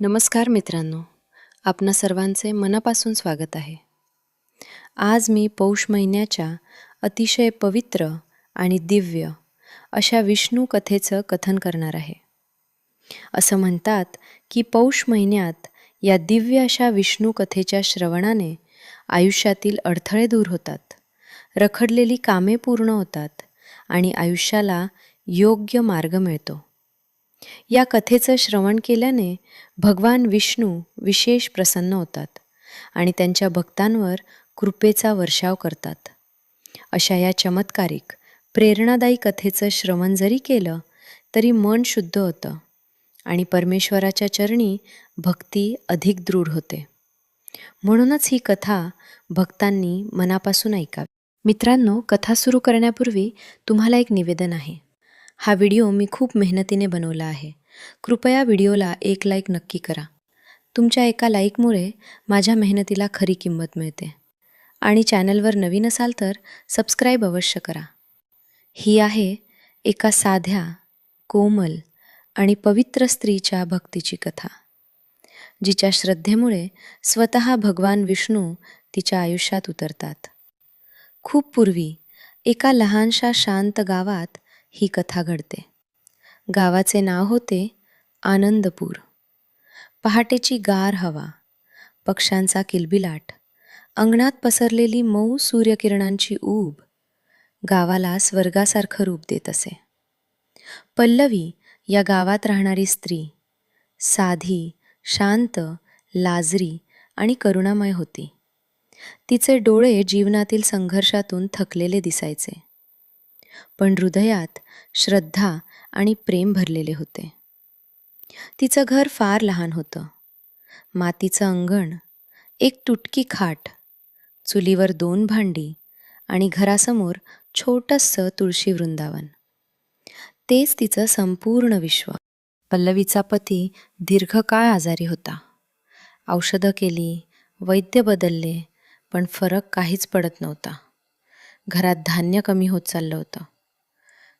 नमस्कार मित्रांनो आपणा सर्वांचे मनापासून स्वागत आहे. आज मी पौष महिन्याच्या अतिशय पवित्र आणि दिव्य अशा विष्णू कथेचं कथन करणार आहे. असं म्हणतात की पौष महिन्यात या दिव्य अशा विष्णू कथेच्या श्रवणाने आयुष्यातील अडथळे दूर होतात रखडलेली कामे पूर्ण होतात आणि आयुष्याला योग्य मार्ग मिळतो. या कथेचं श्रवण केल्याने भगवान विष्णू विशेष प्रसन्न होतात आणि त्यांच्या भक्तांवर कृपेचा वर्षाव करतात. अशा या चमत्कारिक प्रेरणादायी कथेचं श्रवण जरी केलं तरी मन शुद्ध होतं आणि परमेश्वराच्या चरणी भक्ती अधिक दृढ होते. म्हणूनच ही कथा भक्तांनी मनापासून ऐकावी. मित्रांनो कथा सुरू करण्यापूर्वी तुम्हाला एक निवेदन आहे. हा व्हिडिओ मी खूप मेहनतीने बनवला आहे. कृपया व्हिडिओला एक लाईक नक्की करा. तुमच्या एका लाईकमुळे माझ्या मेहनतीला खरी किंमत मिळते. आणि चॅनलवर नवीन असाल तर सबस्क्राईब अवश्य करा. ही आहे एका साध्या कोमल आणि पवित्र स्त्रीच्या भक्तीची कथा जिच्या श्रद्धेमुळे स्वतः भगवान विष्णू तिच्या आयुष्यात उतरतात. खूप पूर्वी एका लहानशा शांत गावात ही कथा घडते. गावाचे नाव होते आनंदपूर. पहाटेची गार हवा पक्ष्यांचा किलबिलाट अंगणात पसरलेली मऊ सूर्यकिरणांची ऊब गावाला स्वर्गासारखं रूप देत असे. पल्लवी या गावात राहणारी स्त्री साधी शांत लाजरी आणि करुणामय होती. तिचे डोळे जीवनातील संघर्षातून थकलेले दिसायचे. पण हृदयात श्रद्धा आणि प्रेम भरलेले होते. तिचं घर फार लहान होतं. मातीचं अंगण एक तुटकी खाट चुलीवर दोन भांडी आणि घरासमोर छोटंसं तुळशी वृंदावन. तेच तिचं संपूर्ण विश्व. पल्लवीचा पती दीर्घकाळ आजारी होता. औषधं केली वैद्य बदलले पण फरक काहीच पडत नव्हता. घरात धान्य कमी होत चाललं होतं.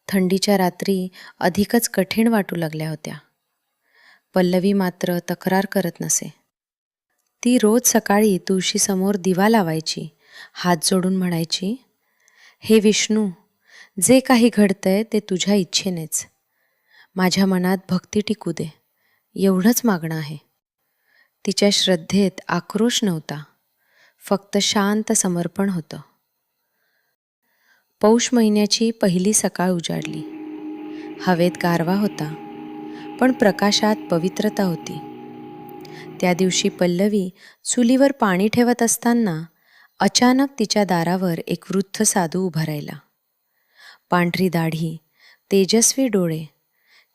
थंडीच्या रात्री अधिकच कठीण वाटू लागल्या होत्या. पल्लवी मात्र तक्रार करत नसे. ती रोज सकाळी तुळशीसमोर दिवा लावायची हात जोडून म्हणायची हे विष्णू जे काही घडतंय ते तुझ्या इच्छेनेच. माझ्या मनात भक्ती टिकू दे. एवढंच मागणं आहे. तिच्या श्रद्धेत आक्रोश नव्हता. फक्त शांत समर्पण होतं. पौष महिन्याची पहिली सकाळ उजाडली. हवेत गारवा होता पण प्रकाशात पवित्रता होती. त्या दिवशी पल्लवी चुलीवर पाणी ठेवत असताना अचानक तिच्या दारावर एक वृद्ध साधू उभा राहिला. पांढरी दाढी तेजस्वी डोळे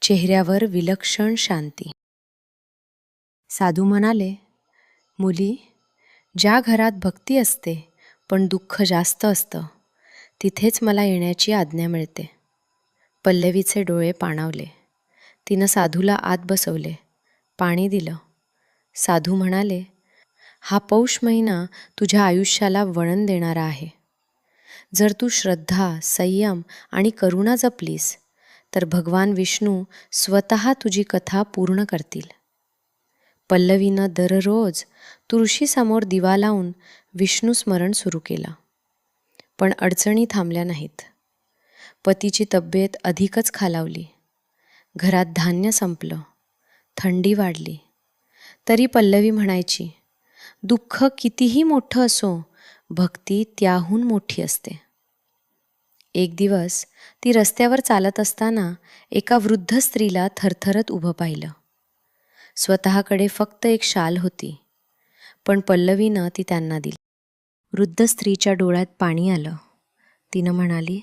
चेहऱ्यावर विलक्षण शांती. साधू म्हणाले मुली ज्या घरात भक्ती असते पण दुःख जास्त असतं. तिथेच मला येण्याची आज्ञा मिळते. पल्लवीचे डोळे पाणावले. तिनं साधूला आत बसवले. पाणी दिलं. साधू म्हणाले हा पौष महिना तुझ्या आयुष्याला वळण देणारा आहे. जर तू श्रद्धा संयम आणि करुणा जपलीस तर भगवान विष्णू स्वतः तुझी कथा पूर्ण करतील. पल्लवीनं दररोज तुळशीसमोर दिवा लावून विष्णू स्मरण सुरू केलं. पण अडचणी थांबल्या नाहीत. पतीची तब्येत अधिकच खालावली. घरात धान्य संपलं. थंडी वाढली. तरी पल्लवी म्हणायची दुःख कितीही मोठं असो भक्ती त्याहून मोठी असते. एक दिवस ती रस्त्यावर चालत असताना एका वृद्ध स्त्रीला थरथरत उभं पाहिलं. स्वतःकडे फक्त एक शाल होती पण पल्लवीनं ती त्यांना दिली. वृद्ध स्त्रीच्या डोळ्यात पाणी आलं. तिनं म्हणाली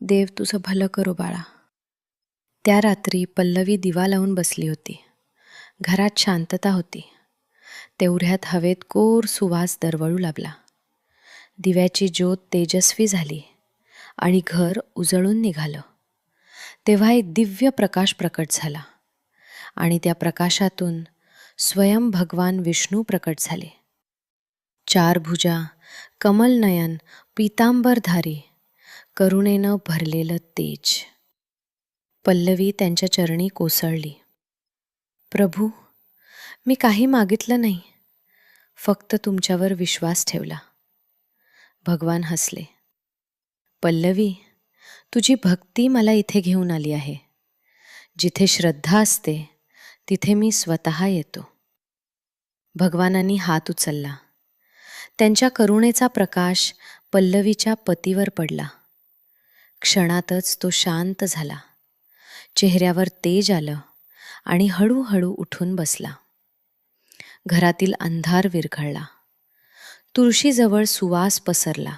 देव तुझं भलं करो बाळा. त्या रात्री पल्लवी दिवा लावून बसली होती. घरात शांतता होती. तेवढ्यात हवेत कोर सुवास दरवळू लागला. दिव्याची ज्योत तेजस्वी झाली आणि घर उजळून निघालं. तेव्हा एक दिव्य प्रकाश प्रकट झाला आणि त्या प्रकाशातून स्वयं भगवान विष्णू प्रकट झाले. चार भुजा कमलनयन पीतांबरधारी करुणेनं भरलेलं तेज. पल्लवी त्यांच्या चरणी कोसळली. प्रभू मी काही मागितलं नाही. फक्त तुमच्यावर विश्वास ठेवला. भगवान हसले. पल्लवी तुझी भक्ती मला इथे घेऊन आली आहे. जिथे श्रद्धा असते तिथे मी स्वतः येतो. भगवानांनी हात उचलला. त्यांच्या करुणेचा प्रकाश पल्लवीच्या पतीवर पडला. क्षणातच तो शांत झाला. चेहऱ्यावर तेज आलं आणि हळूहळू उठून बसला. घरातील अंधार विरघळला. तुळशीजवळ सुवास पसरला.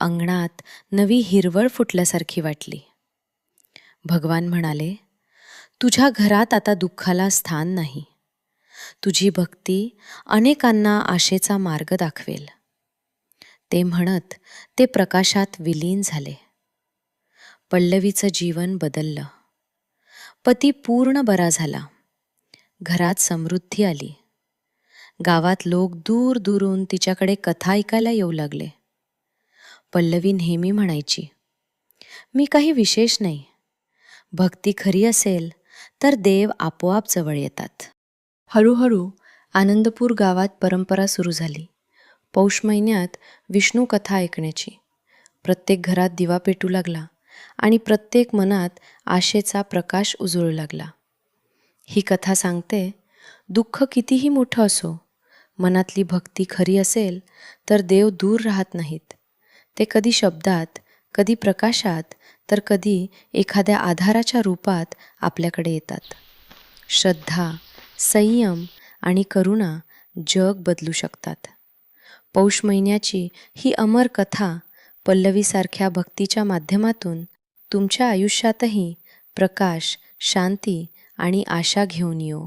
अंगणात नवी हिरवळ फुटल्यासारखी वाटली. भगवान म्हणाले तुझ्या घरात आता दुःखाला स्थान नाही. तुझी भक्ती अनेकांना आशेचा मार्ग दाखवेल. ते म्हणत ते प्रकाशात विलीन झाले. पल्लवीचं जीवन बदललं. पती पूर्ण बरा झाला. घरात समृद्धी आली. गावात लोक दूर दूरून तिच्याकडे कथा ऐकायला येऊ लागले. पल्लवी नेहमी म्हणायची मी काही विशेष नाही. भक्ती खरी असेल तर देव आपोआप जवळ येतात. हळूहळू आनंदपूर गावात परंपरा सुरू झाली. पौष महिन्यात विष्णू कथा ऐकण्याची. प्रत्येक घरात दिवा पेटू लागला आणि प्रत्येक मनात आशेचा प्रकाश उजळू लागला. ही कथा सांगते दुःख कितीही मोठं असो मनातली भक्ती खरी असेल तर देव दूर राहत नाहीत. ते कधी शब्दात कधी प्रकाशात तर कधी एखाद्या आधाराच्या रूपात आपल्याकडे येतात. श्रद्धा संयम आणि करुणा जग बदलू शकतात. पौष महिन्याची ही अमर कथा पल्लवीसारख्या भक्तीच्या माध्यमातून तुमच्या आयुष्यातही प्रकाश शांती आणि आशा घेऊन येऊ.